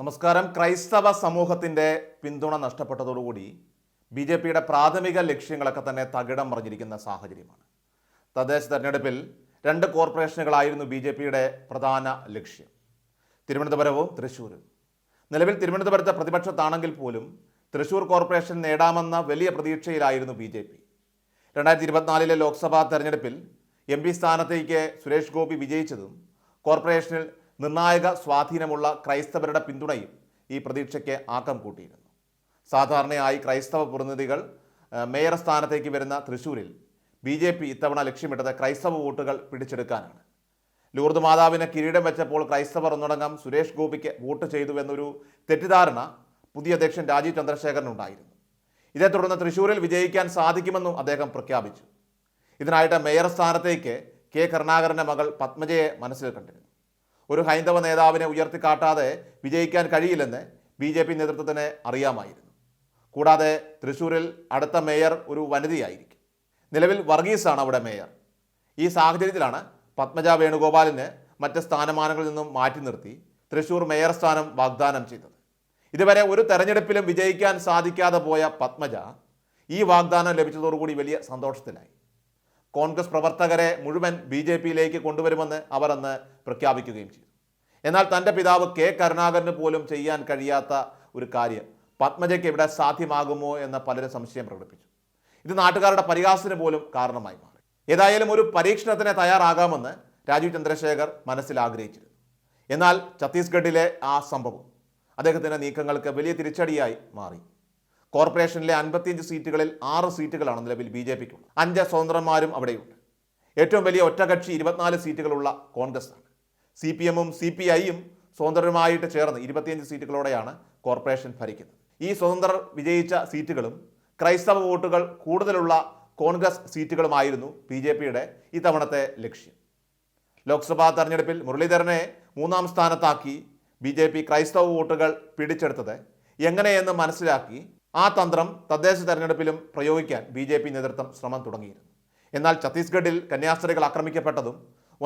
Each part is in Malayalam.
നമസ്കാരം. ക്രൈസ്തവ സമൂഹത്തിന്റെ പിന്തുണ നഷ്ടപ്പെട്ടതോടുകൂടി ബി ജെ പിയുടെ പ്രാഥമിക ലക്ഷ്യങ്ങളൊക്കെ തന്നെ തകിടം മറിഞ്ഞിരിക്കുന്ന സാഹചര്യമാണ്. തദ്ദേശ തെരഞ്ഞെടുപ്പിൽ രണ്ട് കോർപ്പറേഷനുകളായിരുന്നു ബി ജെ പിയുടെ പ്രധാന ലക്ഷ്യം. തിരുവനന്തപുരവും തൃശ്ശൂരും. നിലവിൽ തിരുവനന്തപുരത്തെ പ്രതിപക്ഷത്താണെങ്കിൽ പോലും തൃശ്ശൂർ കോർപ്പറേഷൻ നേടാമെന്ന വലിയ പ്രതീക്ഷയിലായിരുന്നു ബി ജെ പി. രണ്ടായിരത്തി ഇരുപത്തിനാലിലെ ലോക്സഭാ തെരഞ്ഞെടുപ്പിൽ എം പി സ്ഥാനത്തേക്ക് സുരേഷ് ഗോപി വിജയിച്ചതും കോർപ്പറേഷനിൽ നിർണായക സ്വാധീനമുള്ള ക്രൈസ്തവരുടെ പിന്തുണയും ഈ പ്രതീക്ഷയ്ക്ക് ആക്കം കൂട്ടിയിരുന്നു. സാധാരണയായി ക്രൈസ്തവ പ്രതിനിധികൾ മേയർ സ്ഥാനത്തേക്ക് വരുന്ന തൃശൂരിൽ ബി ജെ പി ഇത്തവണ ലക്ഷ്യമിട്ടത് ക്രൈസ്തവ വോട്ടുകൾ പിടിച്ചെടുക്കാനാണ്. ലൂർദ് മാതാവിനെ കിരീടം വെച്ചപ്പോൾ ക്രൈസ്തവർ ഒന്നടങ്കം സുരേഷ് ഗോപിക്ക് വോട്ട് ചെയ്തു എന്നൊരു തെറ്റിദ്ധാരണ പുതിയ അധ്യക്ഷൻ രാജീവ് ചന്ദ്രശേഖരനുണ്ടായിരുന്നു ഇതേ തുടർന്ന് തൃശൂരിൽ വിജയിക്കാൻ സാധിക്കുമെന്നും അദ്ദേഹം പ്രഖ്യാപിച്ചു. ഇതിനായിട്ട് മേയർ സ്ഥാനത്തേക്ക് കെ കരുണാകരന്റെ മകൾ പത്മജയെ മനസ്സിൽ കണ്ടിരുന്നു. ഒരു ഹൈന്ദവ നേതാവിനെ ഉയർത്തിക്കാട്ടാതെ വിജയിക്കാൻ കഴിയില്ലെന്ന് ബി ജെ പി നേതൃത്വത്തിന് അറിയാമായിരുന്നു. കൂടാതെ തൃശ്ശൂരിൽ അടുത്ത മേയർ ഒരു വനിതയായിരിക്കും. നിലവിൽ വർഗീസാണ് അവിടെ മേയർ. ഈ സാഹചര്യത്തിലാണ് പത്മജ വേണുഗോപാലിന് മറ്റ് സ്ഥാനമാനങ്ങളിൽ നിന്നും മാറ്റി നിർത്തി തൃശ്ശൂർ മേയർ സ്ഥാനം വാഗ്ദാനം ചെയ്തത്. ഇതുവരെ ഒരു തെരഞ്ഞെടുപ്പിലും വിജയിക്കാൻ സാധിക്കാതെ പോയ പത്മജ ഈ വാഗ്ദാനം ലഭിച്ചതോടുകൂടി വലിയ സന്തോഷത്തിലായി കോൺഗ്രസ് പ്രവർത്തകരെ മുഴുവൻ ബി ജെ പിയിലേക്ക് കൊണ്ടുവരുമെന്ന് അവർ അന്ന് പ്രഖ്യാപിക്കുകയും ചെയ്തു. എന്നാൽ തന്റെ പിതാവ് കെ കരുണാകരന് പോലും ചെയ്യാൻ കഴിയാത്ത ഒരു കാര്യം പത്മജയ്ക്ക് ഇവിടെ സാധ്യമാകുമോ എന്ന പലരും സംശയം പ്രകടിപ്പിച്ചു. ഇത് നാട്ടുകാരുടെ പരിഹാസത്തിന് പോലും കാരണമായി മാറി. ഏതായാലും ഒരു പരീക്ഷണത്തിന് തയ്യാറാകാമെന്ന് രാജീവ് ചന്ദ്രശേഖർ മനസ്സിൽ ആഗ്രഹിച്ചിരുന്നു. എന്നാൽ ഛത്തീസ്ഗഡിലെ ആ സംഭവം അദ്ദേഹത്തിന്റെ നീക്കങ്ങൾക്ക് വലിയ തിരിച്ചടിയായി മാറി. കോർപ്പറേഷനിലെ അൻപത്തിയഞ്ച് സീറ്റുകളിൽ ആറ് സീറ്റുകളാണ് നിലവിൽ ബി ജെ പിക്കുള്ളത് അഞ്ച് സ്വതന്ത്രന്മാരും അവിടെയുണ്ട്. ഏറ്റവും വലിയ ഒറ്റകക്ഷി ഇരുപത്തിനാല് സീറ്റുകളുള്ള കോൺഗ്രസ് ആണ് സി പി എമ്മും സി പി ഐയും സ്വതന്ത്രരുമായിട്ട് ചേർന്ന് ഇരുപത്തിയഞ്ച് സീറ്റുകളോടെയാണ് കോർപ്പറേഷൻ ഭരിക്കുന്നത്. ഈ സ്വതന്ത്രർ വിജയിച്ച സീറ്റുകളും ക്രൈസ്തവ വോട്ടുകൾ കൂടുതലുള്ള കോൺഗ്രസ് സീറ്റുകളുമായിരുന്നു ബി ജെ പിയുടെ ഇത്തവണത്തെ ലക്ഷ്യം. ലോക്സഭാ തെരഞ്ഞെടുപ്പിൽ മുരളീധരനെ മൂന്നാം സ്ഥാനത്താക്കി ബി ജെ പി ക്രൈസ്തവ വോട്ടുകൾ പിടിച്ചെടുത്തത് എങ്ങനെയെന്ന് മനസ്സിലാക്കി ആ തന്ത്രം തദ്ദേശ തെരഞ്ഞെടുപ്പിലും പ്രയോഗിക്കാൻ ബി ജെ പി നേതൃത്വം ശ്രമം തുടങ്ങിയിരുന്നു. എന്നാൽ ഛത്തീസ്ഗഡിൽ കന്യാസ്ത്രീകൾ ആക്രമിക്കപ്പെട്ടതും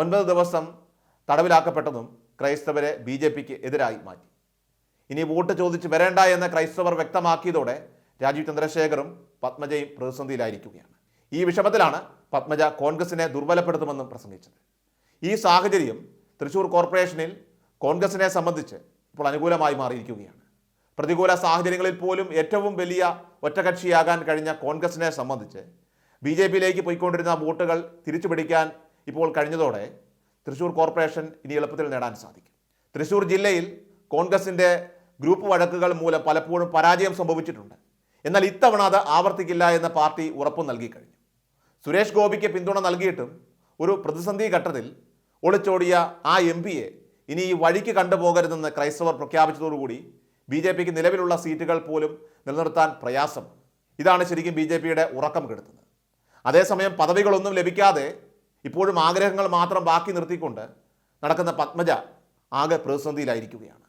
ഒൻപത് ദിവസം തടവിലാക്കപ്പെട്ടതും ക്രൈസ്തവരെ ബി ജെ പിക്ക് എതിരായി മാറ്റി. ഇനി വോട്ട് ചോദിച്ച് വരേണ്ട എന്ന് ക്രൈസ്തവർ വ്യക്തമാക്കിയതോടെ രാജീവ് ചന്ദ്രശേഖറും പത്മജയും പ്രതിസന്ധിയിലായിരിക്കുകയാണ്. ഈ വിഷമത്തിലാണ് പത്മജ കോൺഗ്രസിനെ ദുർബലപ്പെടുത്തുമെന്നും പ്രസംഗിച്ചത്. ഈ സാഹചര്യം തൃശൂർ കോർപ്പറേഷനിൽ കോൺഗ്രസിനെ സംബന്ധിച്ച് ഇപ്പോൾ അനുകൂലമായി മാറിയിരിക്കുകയാണ്. പ്രതികൂല സാഹചര്യങ്ങളിൽ പോലും ഏറ്റവും വലിയ ഒറ്റകക്ഷിയാകാൻ കഴിഞ്ഞ കോൺഗ്രസിനെ സംബന്ധിച്ച് ബി ജെ പിയിലേക്ക് പോയിക്കൊണ്ടിരുന്ന വോട്ടുകൾ തിരിച്ചു പിടിക്കാൻ ഇപ്പോൾ കഴിഞ്ഞതോടെ തൃശ്ശൂർ കോർപ്പറേഷൻ ഇനി എളുപ്പത്തിൽ നേടാൻ സാധിക്കും. തൃശ്ശൂർ ജില്ലയിൽ കോൺഗ്രസിന്റെ ഗ്രൂപ്പ് വഴക്കുകൾ മൂലം പലപ്പോഴും പരാജയം സംഭവിച്ചിട്ടുണ്ട്. എന്നാൽ ഇത്തവണ അത് ആവർത്തിക്കില്ല എന്ന പാർട്ടി ഉറപ്പ് നൽകി കഴിഞ്ഞു. സുരേഷ് ഗോപിക്ക് പിന്തുണ നൽകിയിട്ടും ഒരു പ്രതിസന്ധി ഘട്ടത്തിൽ ഒളിച്ചോടിയ ആ എം പിയെ ഇനി ഈ വഴിക്ക് കണ്ടുപോകരുതെന്ന് ക്രൈസ്തവർ പ്രഖ്യാപിച്ചതോടുകൂടി ബി ജെ പിക്ക് നിലവിലുള്ള സീറ്റുകൾ പോലും നിലനിർത്താൻ പ്രയാസം. ഇതാണ് ശരിക്കും ബി ജെ പിയുടെ ഉറക്കം കെടുത്തുന്നത്. അതേസമയം പദവികളൊന്നും ലഭിക്കാതെ ഇപ്പോഴും ആഗ്രഹങ്ങൾ മാത്രം ബാക്കി നിർത്തിക്കൊണ്ട് നടക്കുന്ന പത്മജ ആകെ പ്രതിസന്ധിയിലായിരിക്കുകയാണ്.